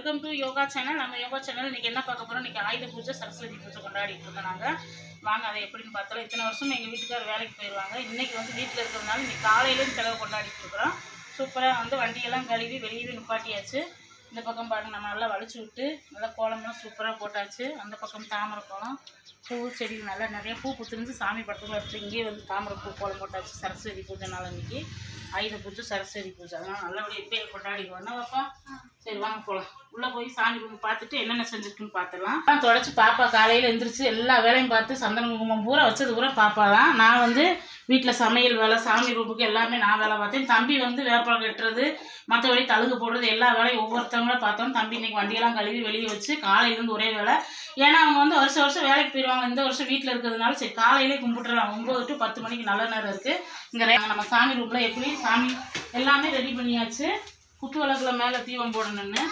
Welcome to yoga channel நம்ம yoga channel இன்னைக்கு என்ன பார்க்க போகிறோம் இன்னைக்கு ஆயுத பூஜை சரஸ்வதி பூஜை கொண்டாடிட்டு இருக்கோம் நாங்கள் வாங்க அதை எப்படின்னு பார்த்தாலும் இத்தனை வருஷம் எங்கள் வீட்டுக்கார் வேலைக்கு போயிடுவாங்க இன்றைக்கி வந்து வீட்டில் இருக்கிறதுனால இன்றைக்கி காலையிலேயும் செலவு கொண்டாடிட்டு இருக்கிறோம். சூப்பராக வந்து வண்டியெல்லாம் கழுவி வெளியவே நிப்பாட்டியாச்சு. இந்த பக்கம் பாருங்க நம்ம நல்லா வலிச்சு விட்டு நல்லா கோலம்லாம் சூப்பராக போட்டாச்சு. அந்த பக்கம் தாமரை கோலம். பூ செடி நல்லா நிறைய பூ பூத்துருந்து சாமி படத்துக்கு எடுத்து இங்கேயே வந்து தாமரை பூ கோலம் போட்டாச்சு. சரஸ்வதி பூஜை நாள் இன்னைக்கு ஆயுத பூஜை சரஸ்வதி பூஜை. அதெல்லாம் நல்லபடியாக இப்பயே கொண்டாடிடுவோம் என்ன பாப்பா? சரி வாங்க போகலாம் உள்ளே போய் சாமி ரூம் பார்த்துட்டு என்னென்ன செஞ்சுருக்குன்னு பார்த்துலாம் தொடச்சி பாப்பா காலையில் எந்திரிச்சு எல்லா வேலையும் பார்த்து சந்தன குங்குமம் பூரா வச்சது பூரா பாப்பா தான். நான் வந்து வீட்டில் சமையல் வேலை சாமி ரூமுக்கு எல்லாமே நான் வேலை பார்த்தேன். தம்பி வந்து வேப்பம் கட்டுறது மற்றபடி தழுகு போடுறது எல்லா வேலையும் ஒவ்வொருத்தவங்களும் பார்த்தோம். தம்பி இன்னைக்கு வண்டியெல்லாம் கழுவி வெளியே வச்சு காலையிலேருந்து ஒரே வேலை. ஏன்னா அவங்க வந்து வருஷம் வருஷம் வேலைக்கு போயிடுவாங்க இந்த வருஷம் வீட்டில் இருக்கிறதுனால சரி காலையிலே கும்பிட்டுறலாம். ஒம்பது டு பத்து மணிக்கு நல்ல நேரம் இருக்குது இங்கே நம்ம சாமி ரூமில் எப்படி சாமி எல்லாமே ரெடி பண்ணியாச்சு. குத்து விளக்குல மேலே தீபம் போடணும்னு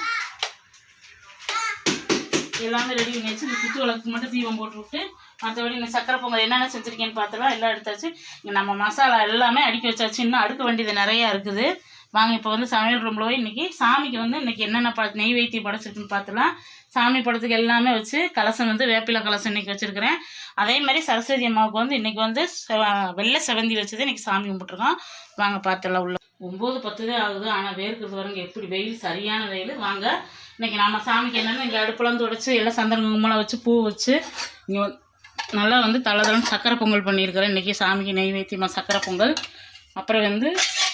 எல்லாமே ரெடி பண்ணியாச்சு. இந்த குத்து விளக்கு மட்டும் தீபம் போட்டு விட்டு மற்றபடி இந்த சக்கரை பொங்கல் என்னென்ன செஞ்சுருக்கேன்னு பார்த்தலாம் எல்லாம் எடுத்தாச்சு. இங்கே நம்ம மசாலா எல்லாமே அடுக்கி வச்சாச்சு. இன்னும் அடுக்க வேண்டியது நிறையா இருக்குது. வாங்க இப்போ வந்து சமையல் ரூமில் போய் இன்றைக்கி சாமிக்கு வந்து இன்றைக்கி என்னென்ன ப நெய் வைத்தியம் படைச்சிருக்குன்னு பார்த்துலாம் சாமி படத்துக்கு எல்லாமே வச்சு கலசம் வந்து வேப்பிலை கலசம் இன்றைக்கி வச்சுருக்கிறேன். அதே மாதிரி சரஸ்வதி அம்மாவுக்கு வந்து இன்றைக்கி வந்து வெள்ளை செவந்தி வச்சது இன்றைக்கி சாமி கும்பிட்ருக்கோம் வாங்க பார்த்துலாம் உள்ள. ஒம்பது பத்து தான் ஆகுது ஆனால் வேர்க்கிறது வரங்க எப்படி வெயில் சரியான வெயில். வாங்க இன்னைக்கு நம்ம சாமிக்கு என்னென்னு இங்கே அடுப்புலாம் துடைச்சி எல்லாம் சந்தன குங்குமலாம் வச்சு பூ வச்சு இங்கே நல்லா வந்து தலை தளம் சக்கரை பொங்கல் பண்ணியிருக்கிறேன். இன்றைக்கி சாமிக்கு நெய்வேத்தியமாக சக்கரை பொங்கல். அப்புறம் வந்து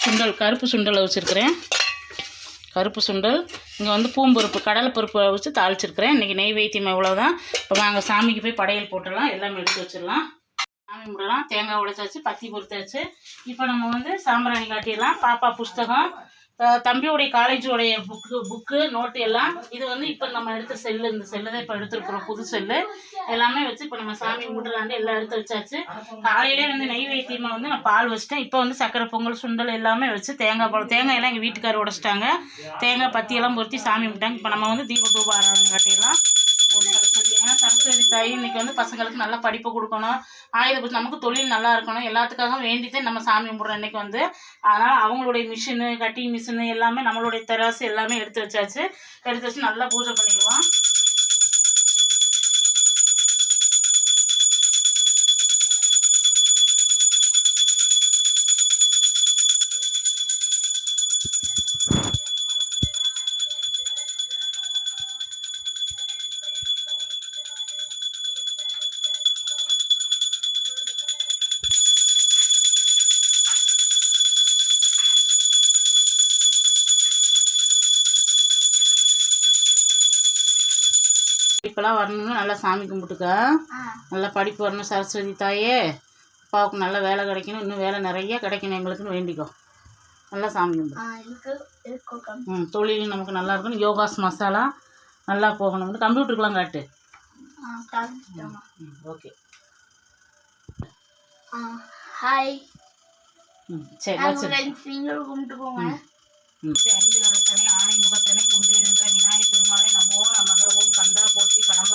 சுண்டல் கருப்பு சுண்டலை வச்சுருக்கிறேன் கருப்பு சுண்டல். இங்கே வந்து பூம்பருப்பு கடலை பருப்பு வச்சு தாளிச்சிருக்கிறேன் இன்றைக்கி நெய்வேத்தியம் இவ்வளோதான் இப்போ நாங்கள் சாமிக்கு போய் படையல் போட்டுடலாம். எல்லாமே எடுத்து வச்சிடலாம். சாமி கும்பிடலாம். தேங்காய் உடைச்சாச்சு பத்தி பொறுத்தாச்சு இப்போ நம்ம வந்து சாம்பிராணி காட்டிடலாம். பாப்பா புஸ்தகம். தம்பியோடைய காலேஜோடைய புக்கு புக்கு நோட்டு எல்லாம் இது வந்து இப்போ நம்ம எடுத்த செல்லு இந்த செல்லு தான் இப்போ எடுத்துருக்குறோம் புது செல்லு எல்லாமே வச்சு இப்போ நம்ம சாமி கும்பிட்றாண்டு எல்லாம் எடுத்து வச்சாச்சு. காலையிலே வந்து நெய் வைத்தியமாக வந்து நான் பால் வச்சிட்டேன். இப்போ வந்து சக்கரை பொங்கல் சுண்டல் எல்லாமே வச்சு தேங்காய் பழம் தேங்காய் எல்லாம் எங்கள் வீட்டுக்காரர் உடச்சிட்டாங்க. தேங்காய் பத்தியெல்லாம் பொருத்தி சாமி கும்பிட்டாங்க. இப்போ நம்ம வந்து தீப தூப ஆராதனை காட்டிடலாம். சரஸ்வதி ஏன்னா சரஸ்வதி தாய் இன்னைக்கு வந்து பசங்களுக்கு நல்லா படிப்பு கொடுக்கணும். ஆயுத பூஜை நமக்கு தொழில் நல்லா இருக்கணும். எல்லாத்துக்காக வேண்டிதான் நம்ம சாமி கும்பிட்றோம் இன்னைக்கு வந்து. அதனால் அவங்களுடைய மிஷினு கட்டிங் மிஷினு எல்லாமே நம்மளுடைய தெராசு எல்லாமே எடுத்து வச்சாச்சு. எடுத்து வச்சு நல்லா பூஜை பண்ணிடுவோம். இப்போலாம் வரணும்னு நல்லா சாமி கும்பிட்டுக்க. நல்லா படிப்பு வரணும் சரஸ்வதி தாயே. அப்பாவுக்கு நல்ல வேலை கிடைக்கணும் இன்னும் வேலை நிறைய கிடைக்கணும் எங்களுக்குன்னு வேண்டிக்கோ. நல்லா சாமி கும்பிடு. ம் தொழில் நமக்கு நல்லா இருக்கணும். யோகாஸ் மசாலா நல்லா போகணும். கம்ப்யூட்டருக்குலாம் காட்டு. ஓகே. ஹாய். ம் சரி ஐந்து வரத்தனை ஆணை முகத்தனை குன்றில் நின்ற விநாயகப் பெருமாளை நமோ போட்டு இப்போ நம்ம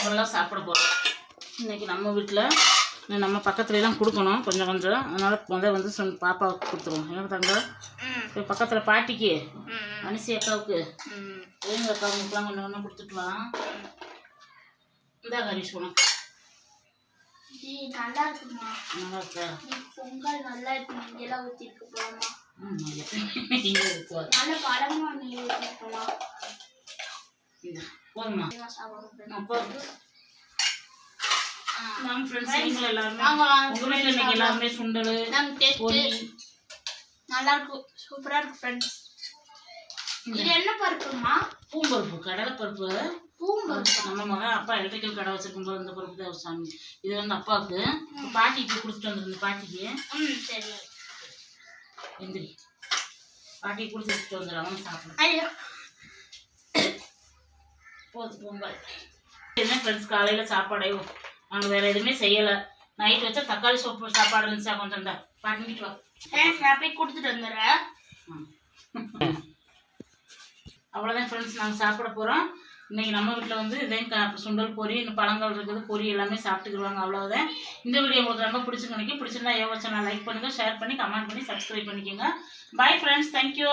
சுண்டல் பொங்கல்லாம் சாப்பிட போகிறோம் இன்னைக்கு நம்ம வீட்டில் நம்ம பக்கத்துல எல்லாம் கொடுக்கணும் கொஞ்சம் கொஞ்சம். அதனால் முதல் வந்து சொன்ன பாப்பாவுக்கு கொடுத்துருவோம். என்ன தங்க? இப்போ பக்கத்தில் பாட்டிக்கு அனிசி அக்காவுக்கு. ஏங்க அக்காவுக்குலாம் கொஞ்சம் கொஞ்சம் கொடுத்துட்டு வா. இந்தா ஹரிஷ் உனக்கு. நல்லா இருக்குமா? நல்லா இருக்கா? பொங்கல் நல்லா இருக்கு ஊற்றிருக்கு போலாமா? ம் நல்ல போதுமா சாப்பிடுறேன் அப்போ நம்ம ஃப்ரெண்ட்ஸ் நீங்களும் எல்லாருமே. இன்னைக்கு எல்லாருமே. சுண்டல் பொரி நல்லா இருக்கு ஃப்ரெண்ட்ஸ் இது என்ன பருப்புமா பூம்பருப்பு கடலைப்பருப்பு. பூம்பருப்பு? நம்ம மகன் அப்பா எலக்ட்ரிக்கல் கடை வச்சிருக்கும் போது இந்த பருப்பு தான் சாமி. இது வந்து அப்பாவுக்கு. பாட்டிக்கு கொடுத்துட்டு வந்திருந்த பாட்டிக்கு. சரி. எந்திரி. பாட்டிக்கு கொடுத்து வச்சுட்டு சாப்பிடும் ஐயோ. போது பொங்கல். என்ன ஃப்ரெண்ட்ஸ் காலையில் சாப்பாடே நாங்கள் வேறு எதுவுமே செய்யலை. நைட் வச்சா தக்காளி சோப்பு சாப்பாடு இருந்துச்சா கொஞ்சம் தான் பண்ணிட்டு வா. நான் போய் கொடுத்துட்டு வந்துடுறேன். அவ்வளோதான் ஃப்ரெண்ட்ஸ் நாங்கள் சாப்பிட போகிறோம் இன்றைக்கி நம்ம வீட்டில் வந்து இதே சுண்டல் பொரி இன்னும் பழங்கள் இருக்குது பொரி எல்லாமே சாப்பிட்டுக்குருவாங்க அவ்வளோதான் இந்த வீடியோ உங்களுக்கு ரொம்ப பிடிச்சிருக்கு பிடிச்சிருந்தா யோகா சேனல் லைக் பண்ணுங்கள் ஷேர் பண்ணி கமெண்ட் பண்ணி சப்ஸ்கிரைப் பண்ணிக்கோங்க. Bye friends thank you